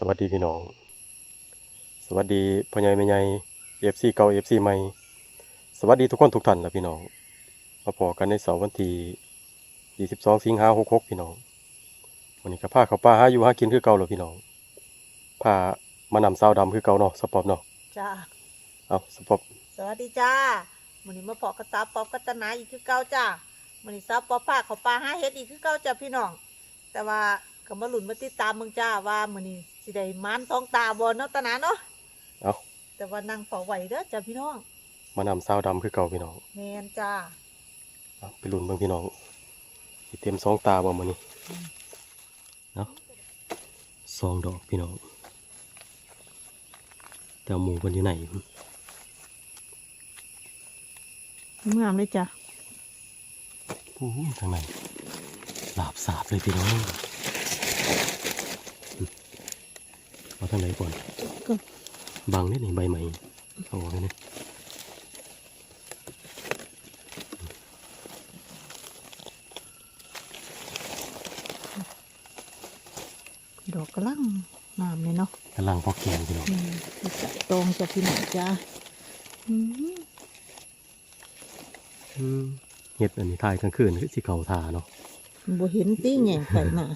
สวัสดีพี่น้อง สวัสดีพ่อใหญ่แม่ใหญ่เอฟซีเก่าเอฟซีใหม่ สวัสดีทุกคนทุกท่านนะพี่น้อง มาพอกันในเสาร์วันที่22สิงหาคม66พี่น้อง วันนี้ก็พาเขาวป้าหาอยู่หากินคือเก่าเลยพี่น้องพามานำสาวดำคือเก่าเนาะสปอปเนาะ จ้า เอาสปอปสวัสดีจ้ามื้อนี้มาเพาะกระสาปอบกัตนาอีกคือเก่าจ้ามื้อนี้สาวปอบภาคเขาปลาหาเฮ็ดอีกคือเก่าจ้าพี่น้อง แต่ว่าก็มาหลุนมาติดตามเมืองจ้าว่ามื้อนี้ สิได้มานสองตาบ่เนาะตานาเนาะเอา แต่ว่านั่งเฝ้าไหวเด้อจ้าพี่น้องมานำสาวดำคือเก่าพี่น้องแม่นจ้าเอาไปลุ้นเบิ่งพี่น้องสิเต็มสองตาบ่มื้อนี้เนาะสองดอกพี่น้องแต่หมูมันอยู่ไหนงามเลยจ้าโอ้โหทางไหนหลาบสาบเลยพี่น้อง เอาทางไหนก่อนก็บังนี่นี่ใบใหม่เอาออกเลยนี่ดอกกระลังงามเลยเนาะกำลังพอแกงพี่น้องอืมจะตรงจ้าพี่น้องจ้าอืมอืมเห็ดอันนี้ทายกลางคืนคือสิเขาทาเนาะบ่เห็นตี้แหง่งไข่น่ะ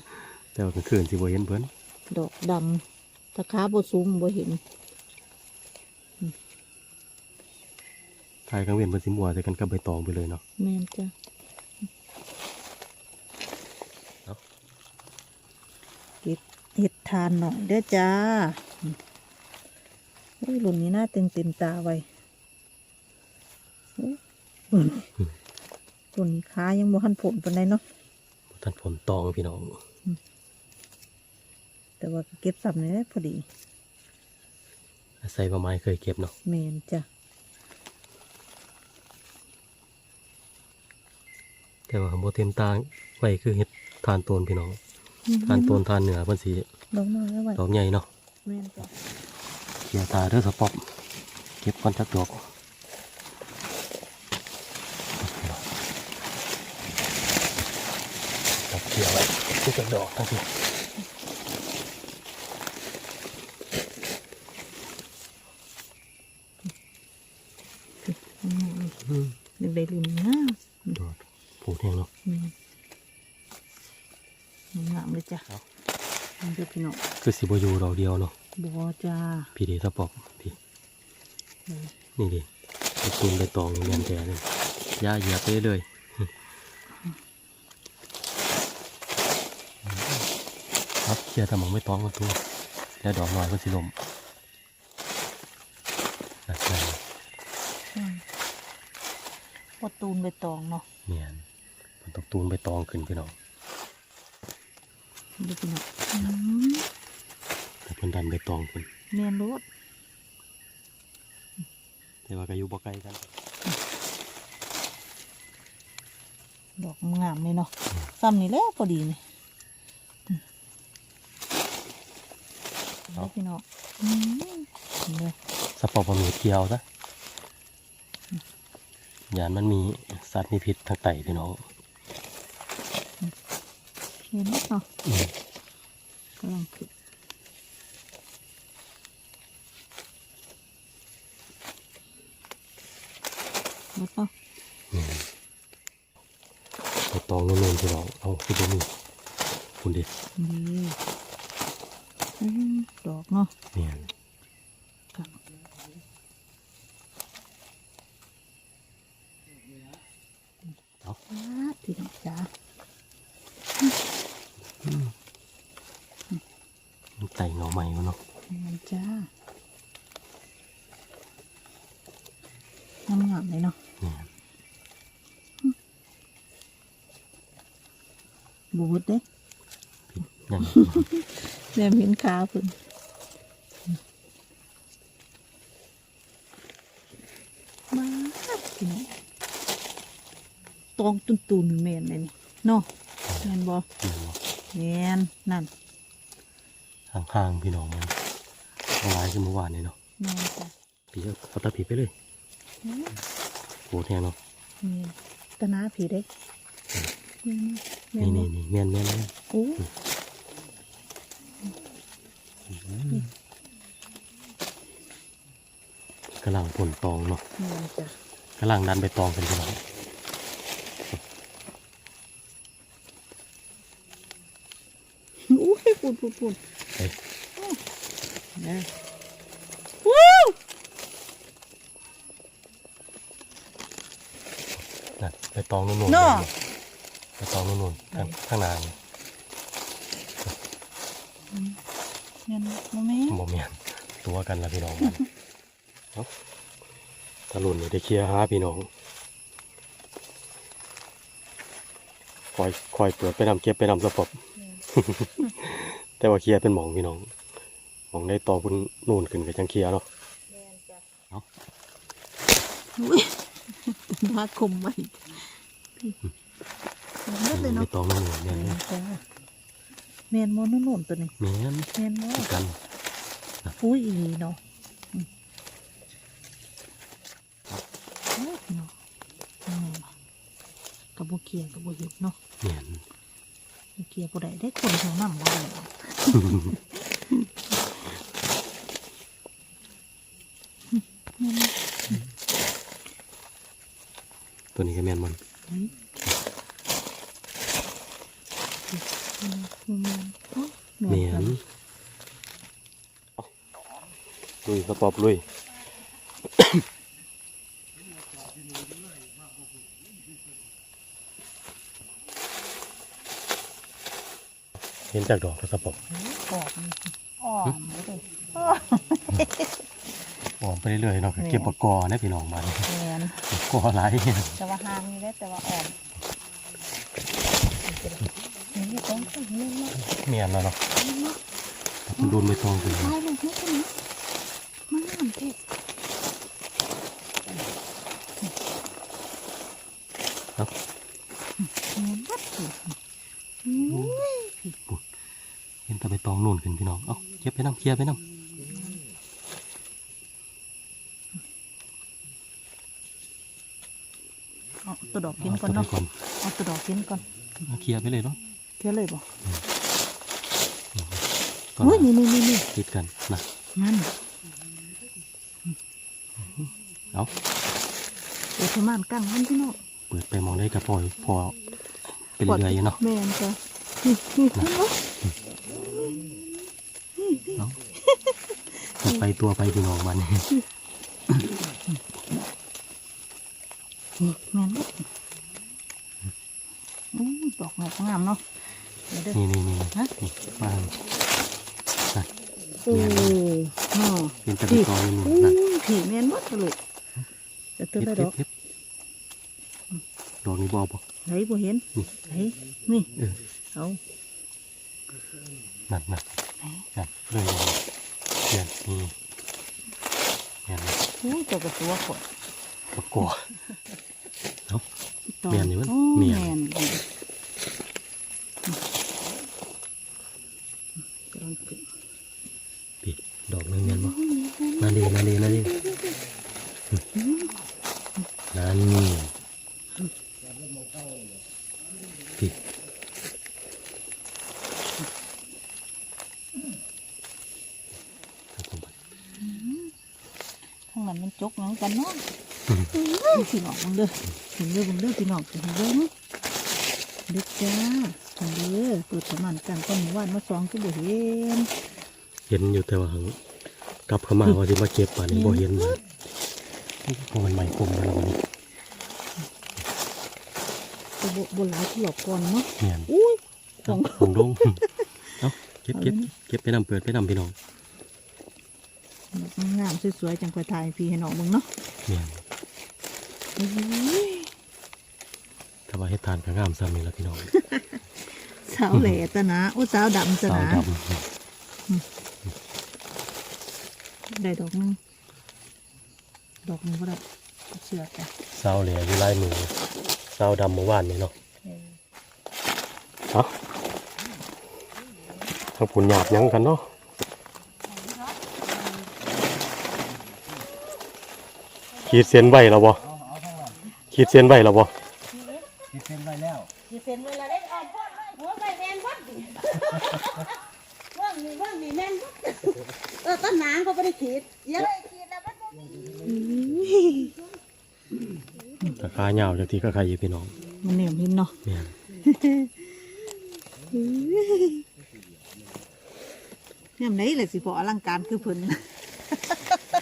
แต่ว่ากลางคืนสิบ่เห็นเพิ่นดอกดำ ตะขาบ่สูงบ่เห็นทายกลางเวียนเพิ่นสิมัวใส่กันกับใบตองไปเลยเนาะแม่นจ้ะเนาะเก็บเห็ดทานหน่อยเด้อจ้าเฮ้ยรุ่นนี้น่าเต็มเต็มตาไว้เฮ้ยรุ่นรุ่นนี้ขายังบ่หันผลปานใดเนาะท่านผลตองพี่น้อง แต่ว่าก็เก็บสับนี่พอดีใส่ประไม้เคยเก็บเนาะแม่นจ้ะแต่ว่าบ่เต็มตาไว้คือเห็ดทานโตนพี่น้องทานโตนทานเหนือเพิ่นสิดอกน้อยแล้วไว้ดอกใหญ่เนาะแม่นจ้ะเขียตาเด้อสปอปเก็บก่อนจักดอกดอกเขียวไว้ทุกดอกทั้งที อืมเด็กได้รุ่นงาม ดอกผูกแห้งเนาะ อืมงามเลยจ้ะ เอา นี่เด้อพี่น้องคือสิบอยู่ดอกเดียวเนาะบ่จ้าพี่ดีสปอปพี่อืมนี่ดิไปตูนไปตองเงียนแต่เลยย่าเหยียบไปเรื่อยครับเคลียร์ทำหมองไม่ต้องกันตัวแล้วดอกหน่อยก็สิลมนั่นไงอืมว่าตูนใบตองเนาะเนียนมันต้องตูนไปตองขึ้นพี่น้องเดูพี่น้องอืม แต่เพิ่นดันไปตองขึ้นแม่นรถแต่ว่าก็อยู่บ่ไกลกัน ดอกงามเลยเนาะซ้ำนี่แหละพอดีนี่อืมเอาพี่น้องอืมเด้อสปอปมันมีเกี่ยวซะยานมันมีสัตว์มีพิษทางไตพี่น้องเห็นไหมเนาะอืม กำลังขึ้นหมดเนาะนี่ไปตองนู่นๆพี่น้องเอาคือบ่มีคุณดินี่อืมดอกเนาะเนี่ย ครับปาดพี่น้องจ้า มันไต่หน่อใหม่วะเนาะ มันจ้า งามงามๆเลยเนาะ เนี่ย บูดเด้ ยัง แม่เห็นขาเพิ่นมาพี่น้องตองตุนตุนๆแม่นเลยนี่เนาะแม่นบ่แม่นนั่นห่างๆพี่น้องมันเอาไว้ขึ้นเมื่อวานนี่เนาะแม่นจ้ะพี่เอาตะผีไปเลยแม่นโหแทงเนาะแม่นตะนาผีเด้แม่นนี่บ่นี่นี่แม่นแม่นแม่นโอ้อื้อ กำลังผลตองเนาะแม่นจ้ะกำลังดันใบตองกันพี่น้องอุ้ยปุ่นปุ่นปุ่นเอ้ยนะวู้นั่นใบตองนุ่นๆเนาะใบตองนุ่นๆข้างข้างหน้านี่ เงินโมแม่บ่เมียนตัวกันละพี่น้องมันเนาะตะลุนนี่ได้เคลียร์หาพี่น้องคอยคอยเปิดไปนำเก็บไปนำสปอบแต่ว่าเคลียร์เป็นหมองพี่น้องหมองได้ต่อพุ่นนู่นขึ้นกับจังเคลียร์เนาะแม่นจ้ะเนาะอุ้ยดาคมไว้พี่เห็นหมดเลยใบเนาะตองนุ่นๆแม่นแม่ไหมนจ้ะ แม่นโมนุ่นๆตัวนี้แม่นแม่นโมกันอุ้ยอีนี่เนาะอืมโอ้ยเนาะอืมกับโบเกียกับโบเห็ดเนาะแม่นโบเกียบ่ได้ได้คนแถวน้ำบ่ได้หรอกแม่นตัวนี้ก็แม่นมัน เฮ้ยแม่นแม่นโอ้ยแม่แม่นนลุยสปอบลุยเห็นจากดอกแล้วสปอบออกอ้อมเลยออกไปเรื่อยๆเนาะแม่นเก็บปากกอนะพี่น้องมันแม่นปากกอหลายแต่ว่าหางนี่ได้แต่ว่าอ่อนนี่ต้องเห็นไหม เมียนแล้วเนาะมันโดนไม่ตรงกันตายเลยนี่กันนะมันงามเท่ครับเห็นวัดสิอุ้ยเห็นแต่ไปตองนู่นขึ้นพี่น้อง เอ้าเก็บไปน้ำเคลียร์ไปน้ำเอาตัวดอกกินเอาก่อนตัวไปเนาะก่อนเอาตัวดอกกินก่อนเอาเคลียร์ไปเลยเนาะ เท่าเลยบ่ตอนอุ้ยนั้นนี่นี่นี่นี่ติดกันนะนั่นเอาเดี๋ยวประมาณกลางวันพี่น้องเปิดไปมองได้กระปล่อยพอเป็นเรื่อยๆเนาะแม่นจ้ะนี่นี่นี่เนาะเอาไปตัวไปพี่น้องมันนี่แม่นเนาะอู้ยดอกงอกงามเนาะเดี๋ยวเด้อ นี่นี่นี่ฮะนี่วางโอ้เนาะเป็นตะไปตองนู่นอู้ๆนะผีแม่นหมดเลยจะตัวเก็บได้ดเก็อบกเก็บดอกนี้บอบอกไหนบ่เห็นนี่ไหนนี่เออเอานั่นนั่นนั่นเลยเขียนนี่เขียนโอ้ยตัวกับตัวขวดปากกอแม่นอยู่มั้ยโอ้แม่แม่นนกำลังขึ้น ปีดอกนึงเงินบ่นั่นดีนั่นดีนั่นดีนั่นนี่ปี ข้างหลังมันจกหลังกันเนาะเอ้ย พี่น้องมึงเด้อเห็นเด้อมึงเด้อพี่น้องเห็นเด้อมั้ยเด็กจ้าเห็นเด้อเปิดประมาณกันก็หมู่บ้านมาสองก็บ่เห็นเห็นอยู่แต่ว่าหังกลับเข้ามาว่าสิมาเก็บป่านนี้บ่เห็นเลยพอมันใหม่คมแล้ววันนี้ตัวโบโบราณที่หลอกก่อนเนาะเมียนอุ้ยสองผมลงเอ้าเก็บเก็บเก็บไปนำเปิดไปนำพี่น้องงามสวยๆจังค่อยถ่ายให้พี่ให้น้องมึงเนาะ เมียนอุ้ยถ้าว่าเฮ็ดทานก็งามซ้ำนี่ละพี่น้อง สาวแหล่ตะนะโอ้สาวดำตะสาวนะดได้ดอกหนึงดอกหนึงก็ได้เสือกจ้ะำสาวเหลืออยู่ลายมือสาวดำเมื่อวานนี่เนาะเอ้าถ้าผุนหยาบหยังกันเนาะขีดเส้นไว้แล้วบ่ ขีดเส้นไว้แล้วบ่ที่เซ็นไว้แล้วสิเป็นเวลาได้ออมพ่อหัวไปแมนวัดดิว่างนี่ว่างนี่แมนวัดเออต้นหนางเขาไม่ได้ขีดเยอะขีดแล้วมันบ่มีกะขายาวจากที่กะใครอยู่พี่น้องมันเหนียวหินเนาะแม่นเนี่ยไหนเลยสิพออลังการคือเพิ่น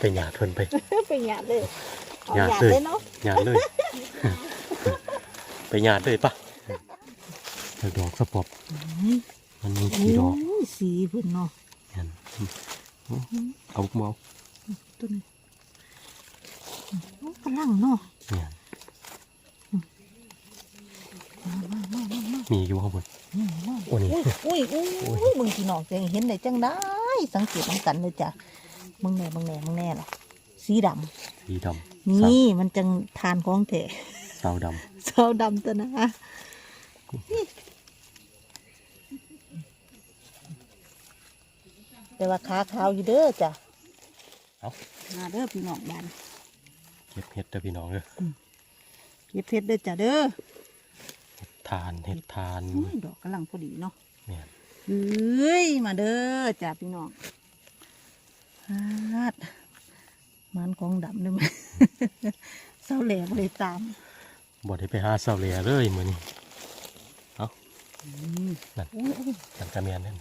ไปหยาดเพิ่นไป ไปหยาดเลยเอาหยาดหยาดเลยเลยเนาะ หยาดเลย ไปหยาดเลยปะเดี๋ยวดอกสปอบมันมีกี่ดอกโยสีเพิ่นเนาะแม่นเอาเมาตัวนี้โอ้กำลังเนาะแม่นมามามามามามีอยู่ข้างบนมามาโอ้นี่อุ้ยอุ้ยอุ้ยมึงพี่น้องจะเห็นได้จังได้ สังเกตน้ำกันเลยจ้ะมึงแน่มึงแน่มึงแน่ล่ะสีดำสีดนี่มันจังทานของแท้ำ สาวดเสาดำตัวนะแต่ว่าขาขาวอยู่เด้อจ้ะำเอามาเด้อพี่น้องบ้านเก็บเห็ดเด้อพี่น้องเด้อเก็บเพชรเด้อจ้ะเด้อทานเห็ดทานอุ้ยดอกกำลังพอดีเนาะแม่นเฮ้ยมาเด้อจ้ะพี่น้องฮาดมันของดำเด้อมั้ยเศร้าแหลกเลยตาม บ่ได้ไปหาสาวเหลียเลยมื้อนี้เอานั่นอุ้ยอุ้ยนั่นกระเมียนนั่น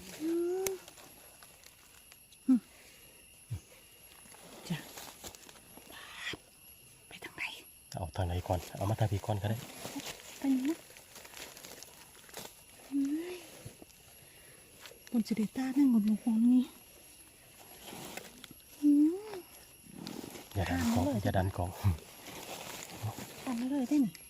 จ้ะไปทางไหนเอาทางไหนก่อน เอามาทางพี่ก่อนก็ได้ไปนะเฮ้ยบนสิเดต้านั่งบนมงคลนี่อืมอย่าดันกองอย่าดันกองทำไม่เลยได้นี่อืมเดี๋ยวพี่น้อง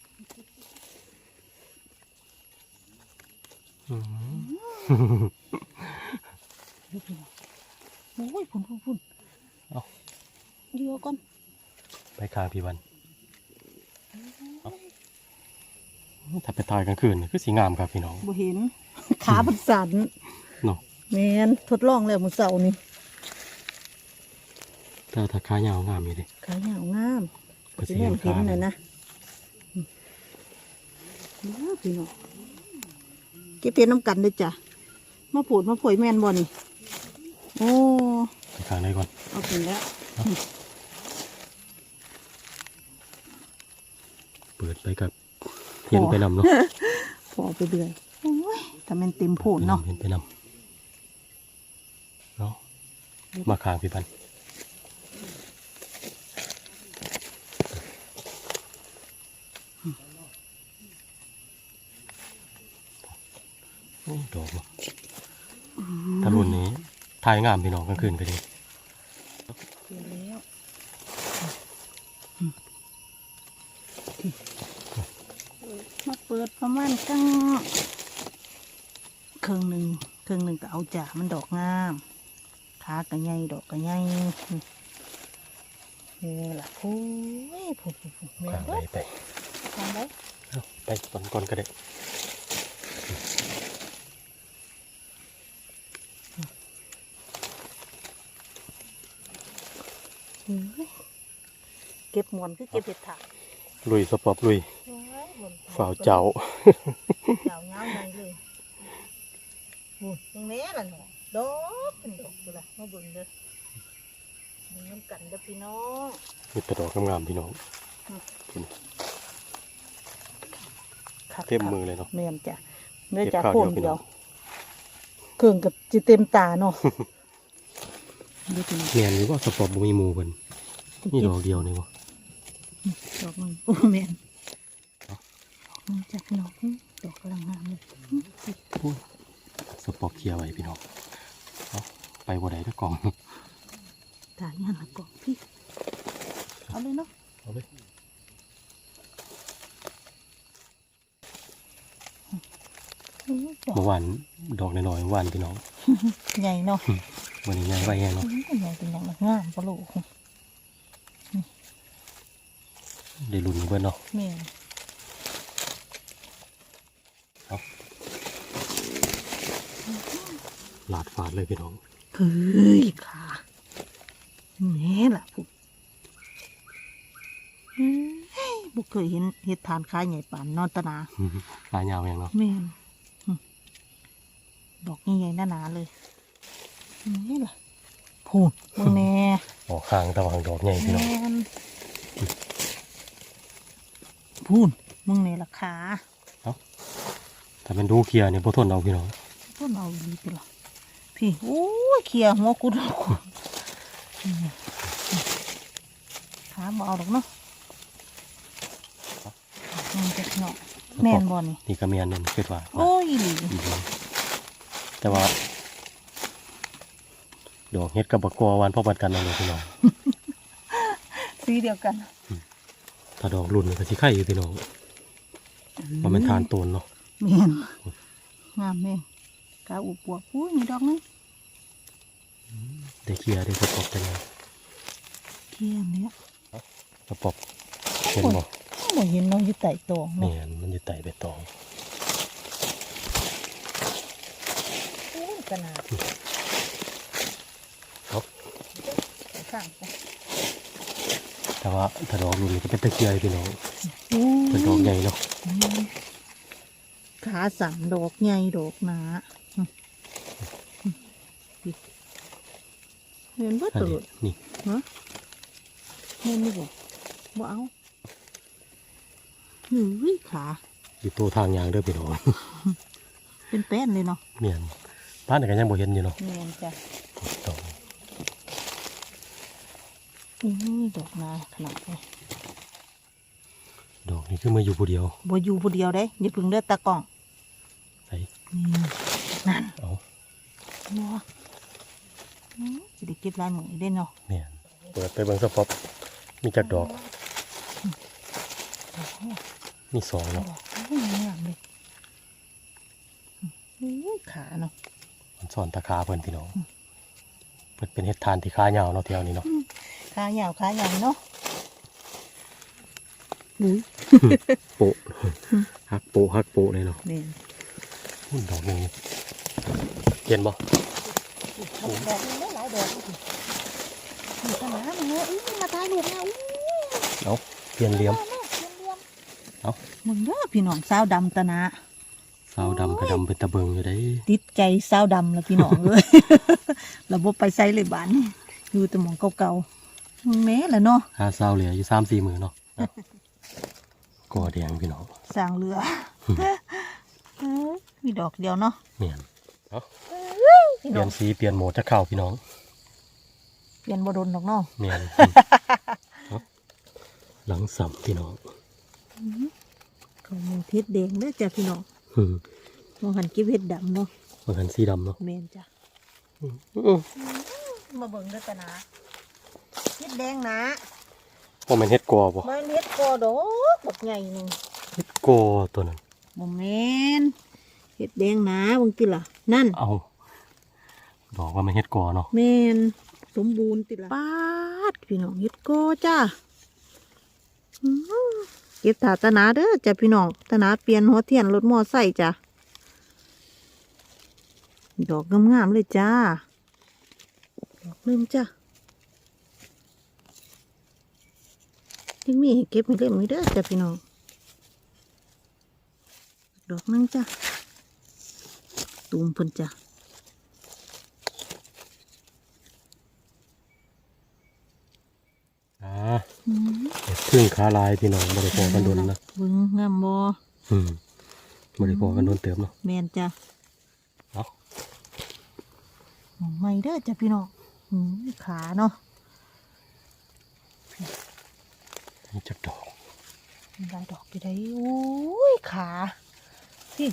โอ้ยพุ่นพุ่นพุ่นเอาเดี๋ยวก่อน ไปคางพี่วันเอาถ้าไปถ่ายกลางคืนนี่คือสีงามครับพี่น้องบ่เห็น ขาบันสันเนาะแมนทดลองแล้วมื้อเสาร์นี่แต่ถ้าขายาวงามอยู่ดิขายาวงามก็สิสิแม่นเห็เห็นนขาน่ะนะอืมเดี๋ยว พี่น้องเก็บเป็นน้ำกันเลยจ้ะมาผูดมาผวยแม่นบ่นี่โอ้ไปคางไหนก่อนเอาถึงแล้ว เปิดไปกับเห็นไปนำเนาะพอไปเรื่อยโอ้ยถ้ามันเต็มโผนเนาะเห็นไปนำเนาะมาคางพี่วันโดอกว่ะถ้ารุ่นนี้ถ่ายงามพี่น้องกลางคืนก็ดีเจอแล้วมาเปิดประมาณกังครึ่งหนึ่งครึ่งหนึ่งก็เอาจ่ามันดอกงามขากระไงดอกกระไงนี่ล่ะโอ้ยผุดผุดผุดแม่ข้างเบิไปดไปทำได้เอาไปก่อนก่อนก็ได้ เฮ้ยเก็บหมวนคือเก็บเห็ดถาดลุยสปอบลุยโอ้ยบนฝ่าวเจ้าเจ้าเงาในเลยโอ้ยตรงนี้ล่ะเนาะดอกเป็นดอกดูละมาเบิ่งเด้อเบิ่งน้ำกันเด้อพี่น้องมีแต่ดอกงามๆพี่น้องคักเต็มมือเลยเนาะแม่นจ้ะเนื้อเก็บจากข้าวโคนเดียวพี่เดีน้ยอวงเครื่องกับจิเต็มตาเนาะ ดูพี่น้องเนียนหรือว่าสปอบบ่มีหมูเพิ่นนี่ดอกเดียวนี่วะดอกหนึงโอ้แม่นนี่จ้ะพี่น้องดอกกำลังงามเลยอุ้ยสปอบเคลียร์ไว้พี่น้องเอาไปบ่ได้ถ้ากล่องถ่ายงานละก่อนพี่เอาเลยเนาะเอาเลยอื้อดอกเมื่อวานดอกน้อยๆเมื่อวานพี่น้องใหญ่เนาะ วันนี้ใหญ่ไว้แฮงเนาะอื้อใหญ่เป็นอย่างละงามปะลูกได้ลุ้นอยู่เบิ่นเนาะแม่นลาดฟาดเลยพี่น้องเฮ้ยค่ะนี่ล่ะพวกเฮ้ยบุเคยเห็นเห็ดทานค้ายใหญ่ป่านนอนตะนาลายยาวแฮงเนาะแม่นหึดอกใหญ่ๆหนาๆเลย นี่ล่ะพูดมึงแน่ออกข้างตะวันดอกใหญ่พี่น้องแม่นพูดมึงแน่ราคาถ้าเป็นดูเคลียร์เนี่ยบ่ทนเอาพี่น้องต้นเอาดีไปหรอพี่โอ้ยเคลียร์หัวกูดอกกูอืมขาบ่เอาดอกเนาะมันจะเนาะแม่นบ่นี่นี่ก็เมียนนั่นคิดว่าโอ้ยอีหลีอีกแล้วแต่ว่า ดอกเฮ็ดกับบักกอวานพ่อบัดกันนั่นเลยพี่น้องสีเดียวกัน ถ้าดอกรุ่นนี่ก็สิไข่อยู่พี่น้องว่ามันทานโตนเนาะแม่นงามแม่งกาอุบปวกอุ้ยมีดอกนึงได้เคลียร์ได้สปอบเป็นไงเคียนเนี้ยสปอบเห็นบ่บ่เห็นน้องอยู่ใต้ตองนี่เนาะมันอยู่ไต่ใบตองโอ้ยขนาด ครับ ข้างไปแต่ว่าถ้าดอกรุ่นนี่ก็เป็นตะเคียนพี่น้องโอ้ยเป็นดอกใหญ่เนาะอืมขาสั่งดอกใหญ่ดอกหนาอืมอืมดิเห็นว่าอันเตินี้ดนี่ฮะเห็นนี่บ่บ่เอาหือขาอยู่ตัวทางยางเด้อพี่น้องเป็นแป้นเลยเนาะเมียนบ้านไหนก็ยังบ่เห็นอยู่เนาะแม่นจ้ะดอก อุ้ยดอกหนาขนาดนี้ดอกนี่คือมาอยู่ผู้เดียวบ่อยู่ผู้เดียวเด้อย่าเพึ่งเลือดตากล้องใส่นี่นั่นเอานัวอืมสิได้เก็บลายหมูอีกได้เนาะเมียนเปิดไปเบิ่งสปอบมีจักดอกมีสองเนาะดอกโอ้ยงามเลยอุ้ยขาเนาะมันซ่อนตะขาเพิ่นพี่น้องเพิ่นเป็นเห็ดทานที่ขายาวเนาะแถวนี้เนาะ ขายาวขายาวเนาะอุ้ยโปะฮักโปะฮักโปะเลยเนาะนี่อุ้ยดอกหนึงนี่เห็นบ่ดอกนึงได้หลายดอกนี่ขนาดนี้อุ้ยมาตายลูกนะอุ้ยเอาเปลี่ยนเหลี่ยมเอ้ามึงเด้อพี่น้องสาวดำตะนะสาวดำก็ดำเป็นตะเบิงอยู่ได้ติดใจสาวดำแล้วพี่น้องเลยระบบไปใส่เลยบ้านนี่อยู่แต่หมองเก่าๆ มึงแม่ละเนาะหาสาวเหลืออยู่สามสี่มือเนาะเอากอแดงพี่น้องสร้างเรือเออมีดอกเดียวเนาะเมียนเอาพี่เปน้ลี่อยงนสีเปลี่ยนโหมดจะเข้าพี่น้องเปลี่ยนบดนดอกเนาะเมียนเอาหลังสัมพี่น้องเขามองเพชรแดงเด้อจ้ะพี่น้องอืมมองหันเก็บเพชรดำเนาะมันหันสีดำเนาะเมนจ้ะอื้อมาเบิ่งด้วยกันนะ เพชรแดงนะว่ามันเฮ็ดกอบ่ไม่เม็ดกอดอกบักใหญ่หนึ่งเฮ็ดกอตัวนั้นบ่แมนเพชรแดงนะเบางทีล่ะนั่นเอาดอกว่ามันเฮ็ดกอเนาะแมนสมบูรณ์ติละปาดพี่น้องเฮ็ดกอจ้าอื้อเก็บถาตะนาเด้อจ้ะพี่น้องตะนาเปลี่ยนหัวเทียนรถมอไซค์จ้ะดอกงามๆเลยจ้าดอกหนึงจ้ะ ยังมีให้เก็บให้เล่มอยู่เด้อจ้ะพี่น้องดอกหนึงจ้ะตูมพิ่นจ้ะอ่าอืมเฮ็ดพึ่งขาลายพี่น้องบ่ได้พอกันโดนนะบิ่งงามบ่อืมบ่ได้พอกันโดนเติมเนาะแมนจ้ะเอาหมอไม่เด้อจ้ะพี่น้องขาเนาะ นี่ จักดอกมีลายดอกไปได้โอ้ยขาสิ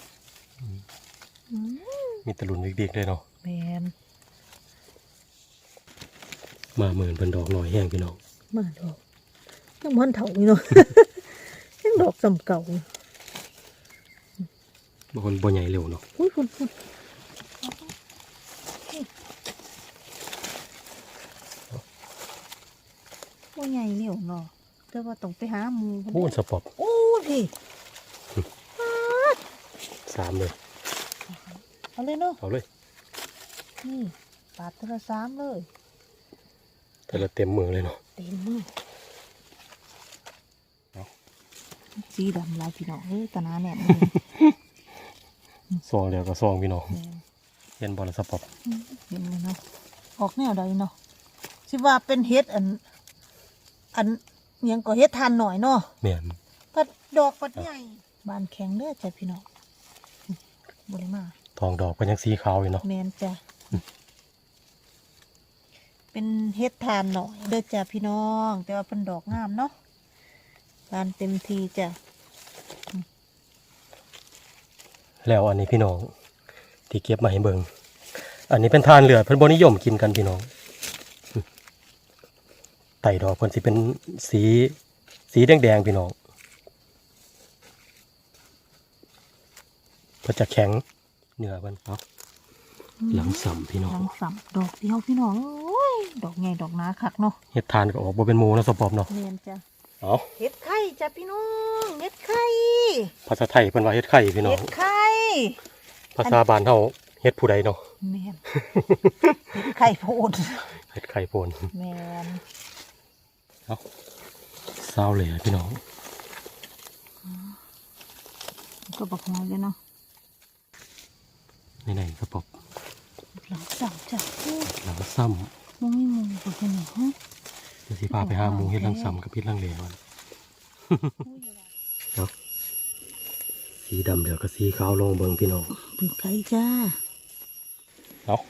อืมมีแตะลุนเด็กๆเลยเนาะแมนมาเหมือนเป็นดอกหน่อยแห้งพี่น้องมาดอกยังมันเถาอยู่เนาะยังดอกสำเก่าอยู่บางคนบ่ใหญ่เร็วเนาะอุ้ยคุณคุณว่าใหญ่เหนียวเนาะ แต่ว่าต้องไปหาหมูพูนสปอบโอ้ยพี่สามเลยเอาเลยเนาะเอาเลยนี่ปาดโทรสามเลยแต่ละเต็มมือเลยเนาะเต็มมือเอาสีดำลายพี่น้องเอ้ยตาหนาแหนมเลยซองเดียวก็ซองพี่น้องแม่นเห็นบอลสปอบเห็นเลยเนาะออกแนวใดเนาะสิว่าเป็นเฮ็ดอัน อันอิห ยังก็เฮ็ดทานหน่อยเนาะแม่นปัดดอกปัดใหญ่บานแข็งเด้อจ้ะพี่น้องบ่ได้มาทองดอกก็ยังสีขาวอยู่เนาะแมนจ้ะเป็นเฮ็ดทานหน่อยเด้อจ้ะพี่น้อง แต่ว่าเป็นดอกงามเนาะบานเต็มทีจ้ะแล้วอันนี้พี่น้อง ที่เก็บมาให้เบิ่งอันนี้เป็นทานเหลือเพิ่นบ่นิยมกินกันพี่น้อง ไต่ดอกเพิ่นสิเป็นสีสีแดงๆพี่น้องเพิ่นจะแข็งเนื้อเพิ่นเนาะหลังสัมพี่น้องหลังสัมดอกเดียวพี่น้องโอ้ยดอกใหญ่ดอกหนาคักเนาะเฮ็ดทานก็ออกบ่เป็นหมูเนาะสปอบเนาะแมนจ้ะเอาเฮ็ดไข่จ้ะพี่น้องเฮ็ดไข่ภาษาไทยเพิ่นว่าเฮ็ดไข่พี่น้อเฮ็งดไข่ภาษาบ้านเฮาเฮ็ดผู้ใดเนาะแมนเฮ็ดไข่โพดเฮ็ดไข่โพนแมน เอาเศร้าเลยอะพี่น้องก็บอกน้อยเลยเนาะไหนๆกระปอบหลังสัมจ้ะโอ้ยหลังซ้มันไม่มุงกับพี่น้องฮะำเดี๋ยวสิพาไปหาหมูเฮ็ดหลังซ้ำกับพิษหลังเหลวมันเนาะสีดำเดี๋ยวก็สีขาวลงเบิ่งพี่น้องเป็นไข่จ้าเนาะ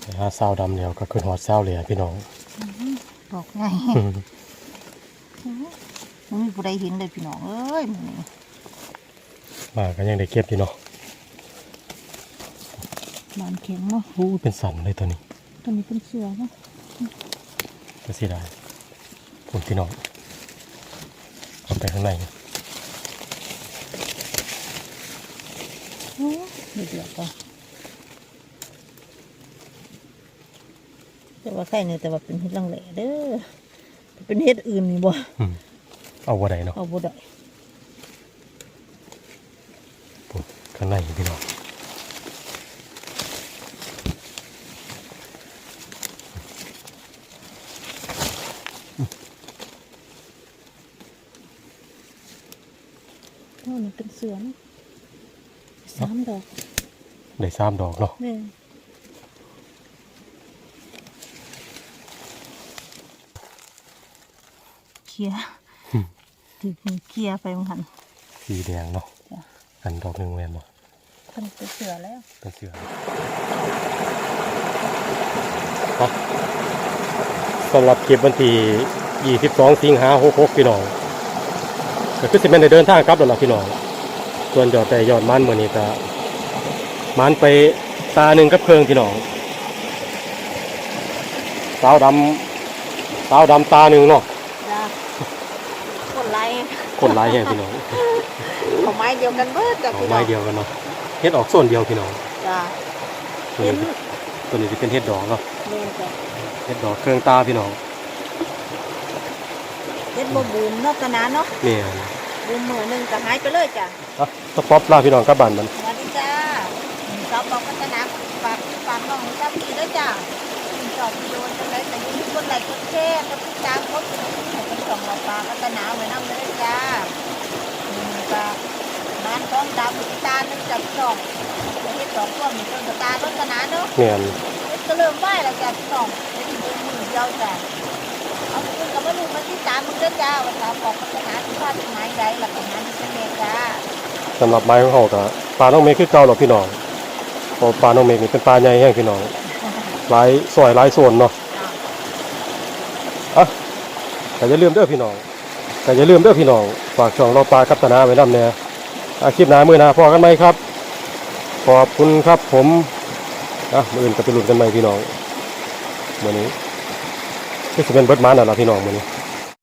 ไปหาเศร้าดำเดี๋ยวก็ขึ้นหอดเศร้าเลยอะพี่น้อง ดอกใหญ่มันมีผู้ใดเห็นเลยพี่น้องเอ้ยมันนี่มาก็ยังได้เก็บอยู่เนาะบานเข็งเนาะอู้เป็นสันเลยตัวนี้ ตัวนี้เป็นเสือเนาะก็สีได้ผมพี่น้องเข้าไปข้างในโอ้เดือดเดือดก่อน แต่ว่าไข่เนี่ยแต่ว่าเป็นเห็ดลังแหล่เด้อถ้าเป็นเห็ดอื่นนี่บ่อืมเอาบ่ได้เนาะเอาบ่ได้ผมข้างในพี่น้องโอ้นี่เป็นเสือเนาะสามดอก ได้สามดอกเนาะ แม่เคลียร์อืมถือเป็นเคลียร์ไปมั้งหันสีแดงเนาะจ้ะอันดอกหนึ่งแม่นบ่เป็นเป็นเสือแล้วเป็นเสือเนาะสำหรับคลิปวันที่22 สิงหา66พี่น้องก็คือสิเป็นได้เดินทางกลับแล้วล่ะพี่น้อง ส่วนยอดแต่ยอดมันมื้อนี้ก็มันไปตาหนึ่งกับเครื่องพี่น้องสาวดำสาวดำตาหนึ่งเนาะจ้าคนไร คนร้ายแห่งพี่น้องเอาไม้เดียวกันเบิดจ้ะเอาพี่น้ไม้องเดียวกันเนาะเฮ็ดออกส่วนเดียวพี่น้องจ้าตัวเห็นนี้ตัวนี้จะเป็นเฮ็ดดอกเนาะแม่จ้ะเฮ็ดดอกเครื่องตาพี่น้องเห็นบ่บูมเนาะกันนะเนาะเนี่ยบูมมือหนึงก็หายไปเลยจ้ะอะสป๊อปลาพี่น้องกลับบ้านมันสวัสดีจ้าสาวบอกพัฒนาฝากฝากน้องจ้าพี่ด้วยจ้าชอบวิดีโอจังเลยแต่อยังมีคนไลค์กดแชร์กดติดตามกดให้เป็นสอง เราปลาพัฒนาไว้น้ำเลยจ้าอืมก็บ้านท้องดำอีตาหนึงจับสองเฮ็ดสองพวกมีต้นกระตาต้นกระนาเนาะแม่นเฮ็ดก็เริ่มไหวแล้วจ้ะพี่น้องเฮ็ดมือมือเดียวจ้ะเอาไปขึ้นกับมาดูมาที่ตามมึงเด้อจ้าว่าสาวบอกพัฒนาที่ว่าที่ไม้ใดหลักงานที่เป็นเมฆจ้าสำหรับไม้ของเขาก็ปลาน้องเมฆคือเก่าหรอกพี่น้องเพราะปลาน้องเมฆนี่เป็นปลาใหญ่แห้งพี่น้องหลายซอยหลายส่วนเนาะอะ แต่อย่าลืมเด้อพี่น้องแต่อย่าลืมเด้อพี่น้องฝากช่องเราปลากับตนาไว้นำแน่อาคลิปหน้ามือหน้าพอกันไหมครับ ขอบคุณครับผมอะมืออื่นก็ไปลุ้นกันไหมพี่น้องวันนี้ที่สิเป็นเบิร์ดมานั่นล่ะพี่น้องวันนี้